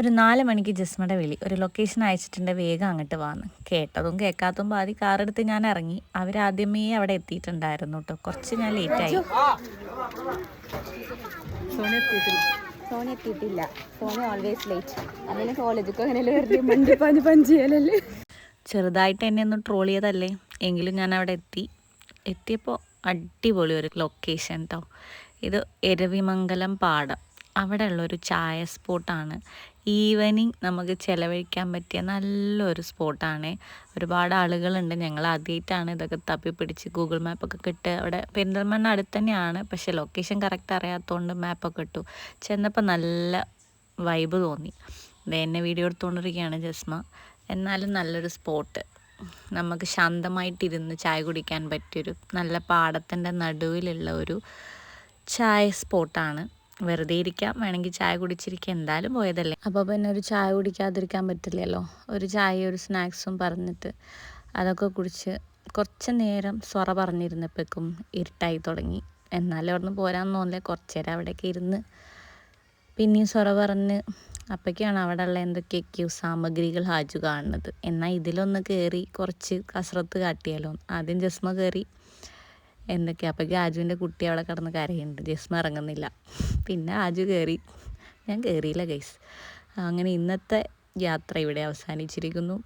ഒരു നാല് മണിക്ക് ജസ്മയുടെ വിളി. ഒരു ലൊക്കേഷൻ അയച്ചിട്ടുണ്ട്. വേഗം അങ്ങോട്ട് വാന്ന് കേട്ടതും കേൾക്കാത്തതും പാതി കാറെടുത്ത് ഞാൻ ഇറങ്ങി. അവരാദ്യമേ അവിടെ എത്തിയിട്ടുണ്ടായിരുന്നു കേട്ടോ കുറച്ച് ഞാൻ ലേറ്റായി സോണി എത്തിയിട്ടില്ല. സോണി എത്തിയിട്ടില്ല. സോണി ഓൾവേസ് ലേറ്റ് ആയി കോളേജൊക്കെ അങ്ങനെ വെറുതെ മണ്ടി പാഞ്ഞ് പഞ്ച് ചെയ്യലല്ലേ? ചെറുതായിട്ട് എന്നെ ഒന്ന് ട്രോൾ ചെയ്തല്ലേ? എങ്കിലും ഞാൻ അവിടെ എത്തി. എത്തിയപ്പോൾ അടിപൊളി ഒരു ലൊക്കേഷൻ കേട്ടോ ഇത് എരവിമംഗലം പാടം. അവിടെ ഉള്ളൊരു ചായ സ്പോട്ടാണ്. ഈവനിങ് നമുക്ക് ചിലവഴിക്കാൻ പറ്റിയ നല്ലൊരു സ്പോട്ടാണ്. ഒരുപാട് ആളുകളുണ്ട്. ഞങ്ങൾ ആദ്യമായിട്ടാണ് ഇതൊക്കെ തപ്പി പിടിച്ച് ഗൂഗിൾ മാപ്പൊക്കെ കിട്ടുക. അവിടെ പെരിന്തൽമണ്ണ അടുത്ത് തന്നെയാണ് പക്ഷേ ലൊക്കേഷൻ കറക്റ്റ് അറിയാത്തതുകൊണ്ട് മാപ്പൊക്കെ ഇട്ടു. ചെന്നപ്പോൾ നല്ല വൈബ് തോന്നി. എന്നെ വീഡിയോ എടുത്തുകൊണ്ടിരിക്കുകയാണ് ജസ്മ. എന്നാലും നല്ലൊരു സ്പോട്ട്. നമുക്ക് ശാന്തമായിട്ടിരുന്ന് ചായ കുടിക്കാൻ പറ്റിയൊരു നല്ല പാടത്തിന്റെ നടുവിലുള്ള ഒരു ചായ സ്പോട്ടാണ്. വെറുതെ ഇരിക്കാം. വേണമെങ്കിൽ ചായ കുടിച്ചിരിക്കുക എന്തായാലും പോയതല്ലേ. അപ്പോൾ പിന്നെ ഒരു ചായ കുടിക്കാതിരിക്കാൻ പറ്റില്ലല്ലോ. ഒരു ചായ ഒരു സ്നാക്സും പറഞ്ഞിട്ട് അതൊക്കെ കുടിച്ച് കുറച്ച് നേരം സ്വറ പറഞ്ഞിരുന്നപ്പോഴേക്കും ഇരുട്ടായി തുടങ്ങി. എന്നാലും അവിടെ നിന്ന് പോരാൻ തോന്നില്ല കുറച്ച് നേരം അവിടെയൊക്കെ ഇരുന്ന് പിന്നെയും സ്വറ പറഞ്ഞ് അപ്പോഴേക്കാണ് അവിടെ ഉള്ള എന്തൊക്കെയൊക്കെയോ സാമഗ്രികൾ ഹാജു കാണുന്നത്. എന്നാൽ ഇതിലൊന്ന് കയറി കുറച്ച് കസറത്ത് കാട്ടിയാലോ. ആദ്യം ജസ്മ കയറി എന്തൊക്കെയാ അപ്പോഴേക്കും ആജുവിന്റെ കുട്ടി അവിടെ കിടന്ന് കരയുന്നുണ്ട്. ജസ്മ ഇറങ്ങുന്നില്ല. പിന്നെ ആജു കയറി ഞാൻ കയറിയില്ല ഗൈസ് അങ്ങനെ ഇന്നത്തെ യാത്ര ഇവിടെ അവസാനിച്ചിരിക്കുന്നു.